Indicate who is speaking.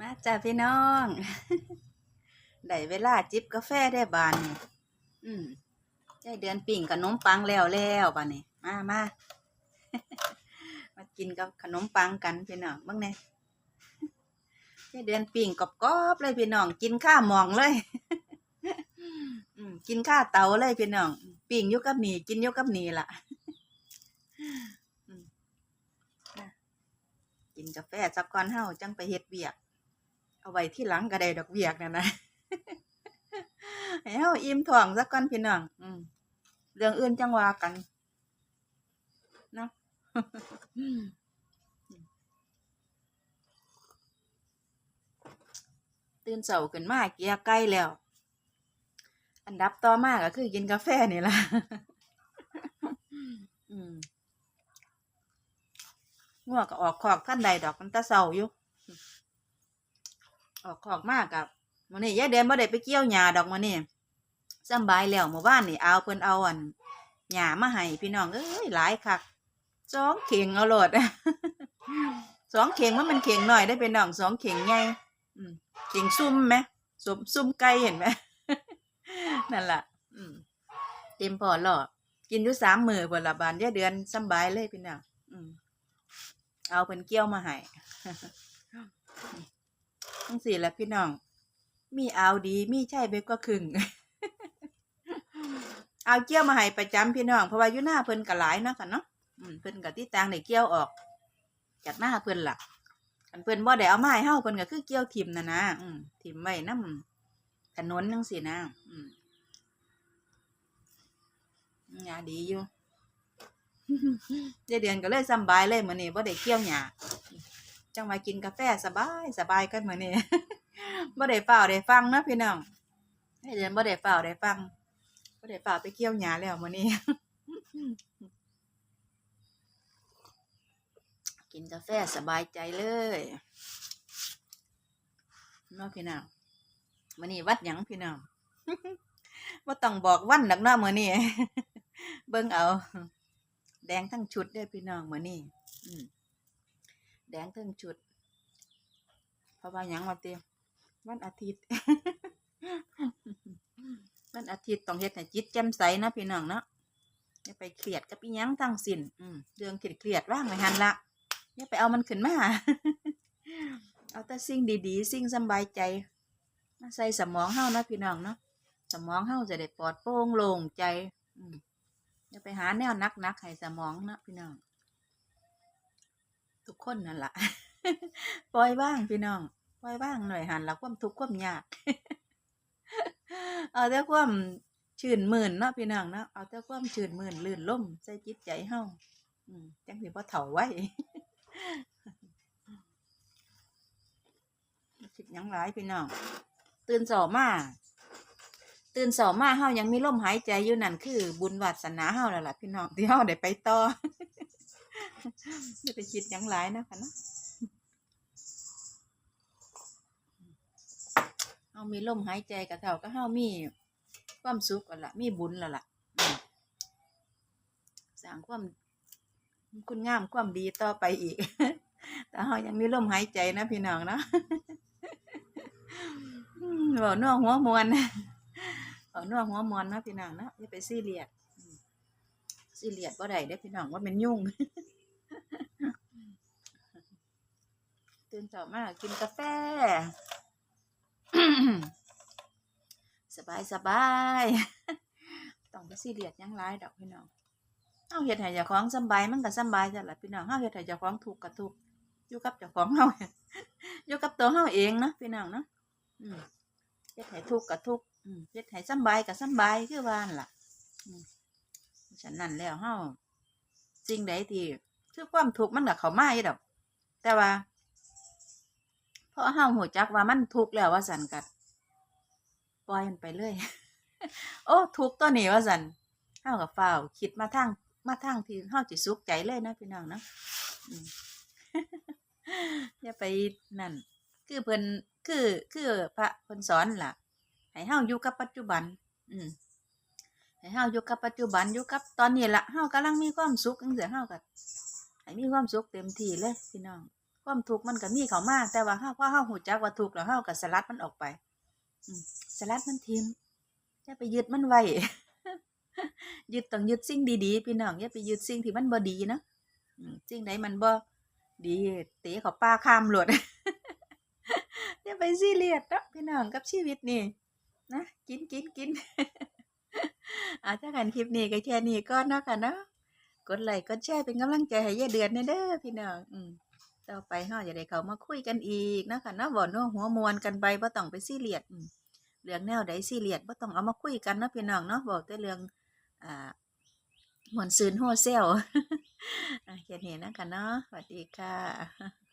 Speaker 1: มาจ้าพี่น้อง ได้เวลาจิบกาแฟได้บานนี่อืมใจเดือนปิ่งขนมปังแล้วแล้วบานนี่มามามากินกับขนมปังกันพี่น้องบ้างเนี่ยใจเดือนปิ่งกรอบๆเลยพี่น้อง กินข้าวหมองเลยอืมกินข้าวเตาเลยพี่น้อง ปิ่งยุกับหนีกินยุกับหนีล่ะอืมนะกินกาแฟสักก่อนเฮาจังไปเฮ็ดเวียก เอาไว้ที่หลังก็ไดดอกเวียกนั่นนะให้เฮาอิ่มท้องสักก่อนพี่น้องอืมเรื่องอื่นจังว่ากันเนาะตื่นเช้าขึ้นมาเกียร์ไก่แล้ว อันดับต่อมาก็คือกินกาแฟนี่ล่ะอืมงัวก็ออกขอกท่านใดดอกมันตะเช้าอยู่ ออกขอกมากกับมื้อนี้ยายเดือนบ่ได้ไปเกี่ยวหญ้าดอกมื้อนี้สบายแล้วเมื่อวานนี่เอาเพิ่นเอาอันหญ้ามาให้พี่น้องเอ้ยหลายคักสองเข่งเอาโหลดสองเข่งมันเป็นเข่งหน้อยได้เป็นน้องสองเข่งใหญ่อืมเข่งซุ่มไหมซุ่มซุ่มไก่เห็นไหมนั่นล่ะเต็มพอหลอกินอยู่สามมือเพิ่นละบานยายเดือนสบายเลยพี่น้องเอาเพิ่นเกี่ยวมาให้ ทั้งสี่แหละพี่น้อง มีเอาดีมีใช่เบ็ก็ครึ่งเอาเกี้ยวมาให้ประจำพี่น้องเพราะว่าอยู่หน้าเพิ่นก็หลายเนาะค่ะเนาะเพิ่นก็ที่ตางได้เกี้ยวออก จากหน้าเพิ่นล่ะอันเพิ่นบ่ได้เอาไมาให้เฮาเพิ่นก็คือเกี้ยวทิมนะนะอืมทิมไว้นำถนนจังซี่นะ อืมงาดีอยู่เดือนก็เลยสำบายเลยมื้อนี้บ่ได้เกี่ยวหญ้า จังมากินกาแฟสบายสบายกันมื้อนี้บ่ได้เฝ้าได้ฟังนะพี่น้องให้เดือนบ่ได้เฝ้าได้ฟังบ่ได้เฝ้าไปเกี่ยวหญ้าแล้วมื้อนี้กินกาแฟสบายใจเลยเนาะพี่น้องมื้อนี้วัดหยังพี่น้องบ่ต้องบอกวันดอกเนาะมื้อนี้เบิ่งเอา แดงทั้งชุดเด้อพี่น้องมื้อนี้อื แดงเทั้งชุด เพราะว่ายังมาเตียวันอาทิตย์ วันอาทิตย์ต้องเฮ็ดให้จิตแจ่มใสนะพี่น้องเนาะอย่าไปเครียดกับอีหยังทั้งสิ้นอืมเรื่องเครียดๆว่างไว้หันละอย่าไปเอามันขึ้นมาเอาแต่สิ่งดีๆ สิ่งสบายใจมาใส่สมองเฮานะพี่น้องเนาะสมองเฮาจะได้ปลอดโปร่งโล่งใจ อืมอย่าไปหาแนวนักๆให้สมองนะพี่น้อง ทุกคนนั่นแหละปล่อยบ้างพี่น้องปล่อยบ้างหน่อยหันละความทุกข์ความยาก เอาแต่ความชื่นมื่นเนาะพี่น้องเนาะเอาแต่ความชื่นมื่นลื่นล่มใส่จิตใจเฮาอืมจังสิบ่เฒ่าไว้คิดยังหลายพี่น้องตื่นสอมาตื่นสอมาเฮายังมีลมหายใจอยู่นั่นคือ บุญวาสนาเฮาแล้วล่ะพี่น้องที่เฮาได้ไปต่อ อย่าไปคิดหยังหลายนะคะนะเฮามีลมหายใจกับเท่าก็เฮามีความสุขแล้วล่ะมีบุญแล้วล่ะสร้างความคุณงามความดีต่อไปอีก แต่เฮายังมีลมหายใจนะพี่น้องเนาะอืมเว้านัวหัวมวนเว้านัวหัวมวนนะพี่น้องนะอย่าไปซีเรียสซีเรียสบ่ได้เด้พี่น้องว่ามันยุ่ง ตื่นเช้ามากินกาแฟ สบายสบายต้องไปซีเรียสยังหลายดอกพี่น้องเฮาเฮ็ดให้เจ้าของสบายมันก็สบายจ้ะล่ะพี่น้องเฮาเฮ็ดให้เจ้าของทุกข์ก็ทุกอยู่กับเจ้าของเฮาอยู่กับตัวเฮาเองเนาะพี่น้องเนาะอืมเฮ็ดให้ทุกข์ก็ทุกข์อืมเฮ็ดให้สบายก็สบายคือว่านั่นล่ะอืมฉะนั้นแล้วเฮาสิ่งใดที่คือความทุกข์มันก็เข้ามาอยู่ดอก แต่ว่า ราะเฮาหูจักว่ามันทุกข์แล้วว่าสันกัดปล่อยมันไปเลยโอ้ ทุกข์ตัวนี้ว่าสันเฮากับเฝ้าคิดมาทางมาทางที่เฮาสิสุขใจเลยนะพี่น้องนะอย่าไปนั่น คือเพิ่นคือคือพระเพิ่นสอนล่ะให้เฮาอยู่กับปัจจุบัน อืมให้เฮาอยู่กับปัจจุบันอยู่กับตอนนี้ละเฮากำลังมีความสุขจังซี่เฮาก็ให้มีความสุขเต็มที่เลยพี่น้อง ความทุกข์มันก็มีเข้ามาแต่ว่าเฮาพอเฮาฮู้จักว่าทุกข์แล้วเฮาก็สลัดมันออกไปสลัดมันทิมอย่าไปยึดมันไว้ยึดต้องยึดสิ่งดีๆพี่น้องอย่าไปยึดสิ่งที่มันบ่ดีนะสิ่งใดมันบ่ดีเตะเขาป้าข้ามโลดอย่าไปซีเรียสนะพี่น้องกับชีวิตนี่นะกินกินกินอาถ้ากันคลิปนี้ก็แค่นี้ก่อนเนาะค่ะเนาะกดไลค์กดแชร์เป็นกำลังใจให้ยายเดือนแน่เด้อพี่น้องอืม ต่อไปเฮาจะได้เข้ามาคุยกันอีกนะคะเนาะบ่เนาะหัวมวนกันไปบ่ต้องไปซีเรียสเรื่องแนวใดซีเรียสบ่ต้องเอามาคุยกันเนาะพี่น้องเนาะบอกแต่เรื่องอ่ามวนซืนโฮเซลล์เห็นเห็นนะคะเนาะสวัสดีค่ะ